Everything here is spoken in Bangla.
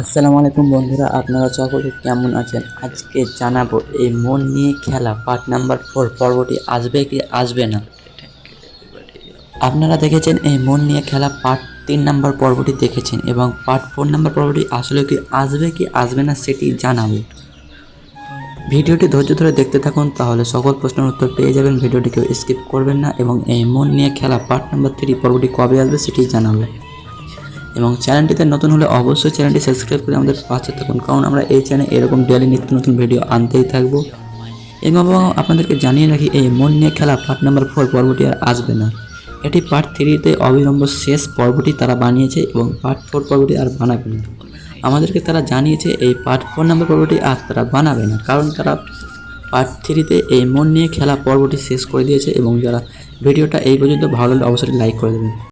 আসসালামু আলাইকুম বন্ধুরা, আপনারা সকলে কেমন আছেন? আজকে জানাব এই মন নিয়ে খেলা, পার্ট নাম্বার ফোর, পর্বটি আসবে কি আসবে না? আপনারা দেখেছেন এই মন নিয়ে খেলা, পার্ট তিন নাম্বার পর্বটি দেখেছেন এবং পার্ট ফোর নাম্বার পর্বটি আসলে কি আসবে কি আসবে না সেটি জানাব। ভিডিওটি ধৈর্য ধরে দেখতে থাকুন, তাহলে সকল প্রশ্নের উত্তর পেয়ে যাবেন। ভিডিওটি কেউ স্কিপ করবেন না এবং এই মন নিয়ে খেলা, পার্ট নাম্বার থ্রি, পর্বটি কবে আসবে সেটি জানাব। এবং চ্যানেলটিতে নতুন হলে অবশ্যই চ্যানেলটি সাবস্ক্রাইব করে আমাদের পাশে থাকুন, কারণ আমরা এই চ্যানেলে এরকম ডেলি নিত্য নতুন ভিডিও আনতেই থাকব। এবং আপনাদেরকে জানিয়ে রাখি, এই মন নিয়ে খেলা পার্ট নাম্বার ফোর পর্বটি আর আসবে না। এটি পার্ট থ্রিতে অবিলম্ব শেষ পর্বটি তারা বানিয়েছে এবং পার্ট ফোর পর্বটি আর বানাবে না। আমাদেরকে তারা জানিয়েছে, এই পার্ট ফোর নাম্বার পর্বটি আর তারা বানাবে না, কারণ তারা পার্ট থ্রিতে এই মন নিয়ে খেলা পর্বটি শেষ করে দিয়েছে এবং যারা ভিডিওটা এই পর্যন্ত ভালো লাগলে অবশ্যই লাইক করে দেবেন।